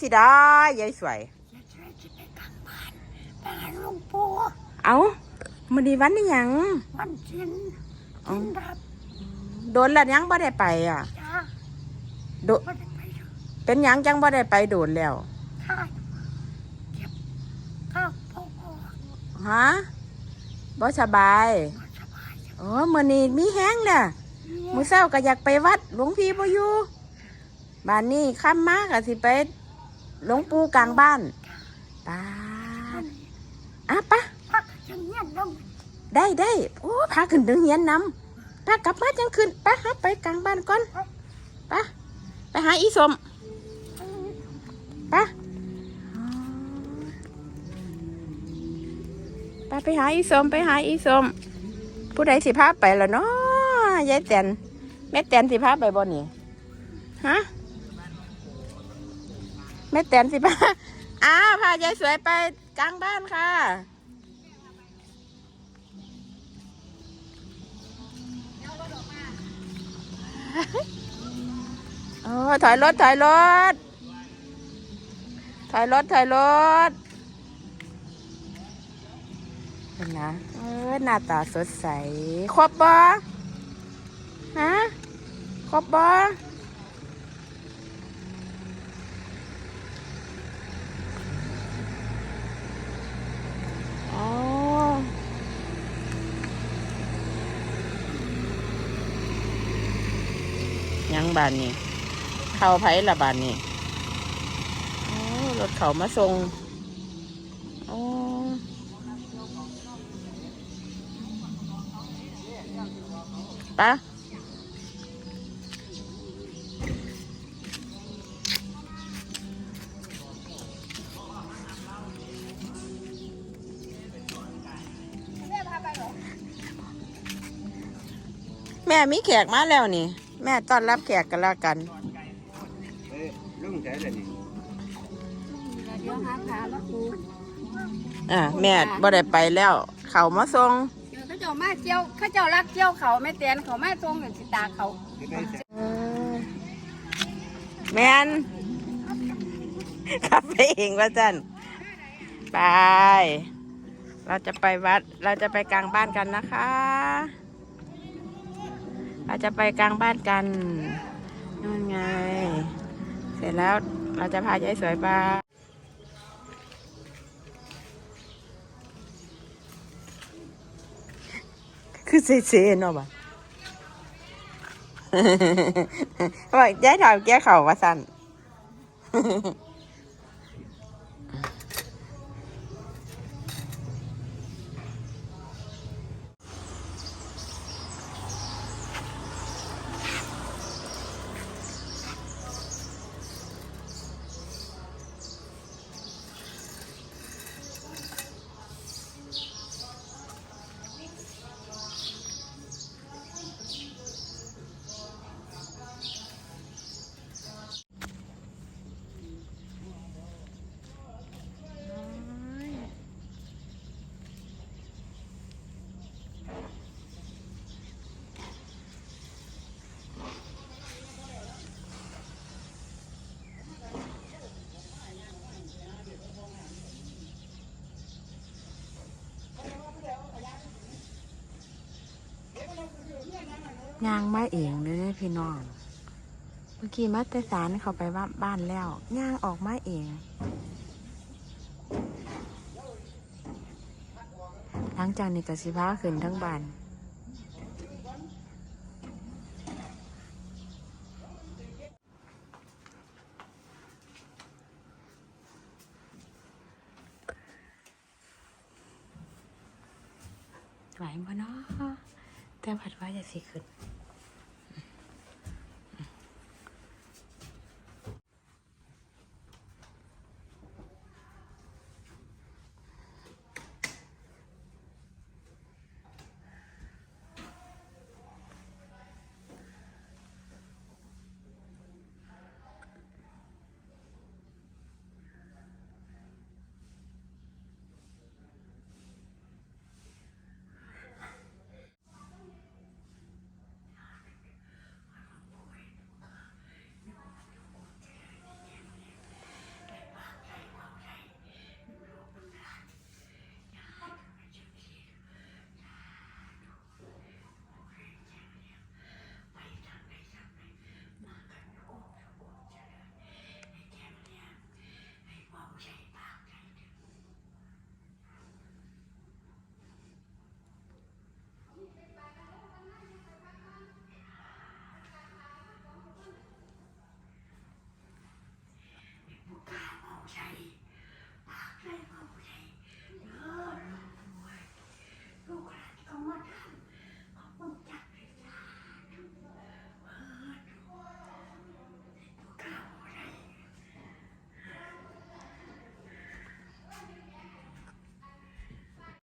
สิได้ยายสวยจะช่วยจะไปกลางบ้านไปหาหลวงปู่เอามื้อนี้วันนี้หยังวันชินอ๋อชินรับโดนแล้วยังบ่ได้ไปอะจ้าโดไม่ได้ไปเถอะเป็นหยังจังบ่ได้ไปโดนแล้วข้าเก็บข้าวพ่อพ่อฮะบ่สบายมาสบายจังโอ้มื้อนี้มีแห้งแล้วมื้อเช้าก็อยากไปวัดหลวงพี่บ่อยู่บ้านนี้ค่ำมาก็สิไป หลวงปู่กลางบ้านตาดอะปะพักจังเงี้ยน้องได้ได้โอ้พาขึ้นถึงเฮียนนำพากลับมาจังขึ้นปะฮะไปกลางบ้านก่อนปะไปหาอีสมปะไปไปหาอีสมไปหาอีสม ผู้ใดสิพาไปล่ะเนาะยายแตนแม่แตนสิพาไปบ่นี่ฮะ แม่แตนสิพาอ้าวพายายสวยไปกลางบ้านค่ะ โอ้ถอยรถ ถอยรถ ถอยรถ ถอยรถเห็นนะ เออหน้าตาสดใส ครบบ่ฮะ ครบบ่อ๋อ ยังบานนี่เข้าไผ่ละบานนี่โอ้รถเขามาส่งโอ้ปะแม่มีแขกมาแล้วนี่ แม่ต้อนรับแขกกันแล้วกัน เอ้ยลุงใจเลยนี่เดี๋ยวหาพาแล้วปูอ่าแม่บ่ได้ไปแล้ว เขามาส่งเดี๋ยวเขาเจ้ามาเจียวเขาเจ้ารักเจียวเขาไม่เตียนเขามาทรงอย่างสิตาเขาจะไปใส่แมนขับไปเองว่าจันไป เราจะไปวัด เราจะไปกลางบ้านกันนะคะ เราจะไปกลางบ้านกันนู่นไง เสร็จแล้วเราจะพายายสวยไปคือเซ่ๆเนาะบ่ะว่ายายถามแก้เข่าว่าสั่น ยางมาเองเลยพี่น้อง เมื่อกี้มาแต่สารเขาไปว่าบ้านแล้วย่างออกมาเอง หลังจากนี้ก็สิพาขึ้นทั้งบ้านไหวบ่เนาะ แต่ผัดว่าจะสีขึ้น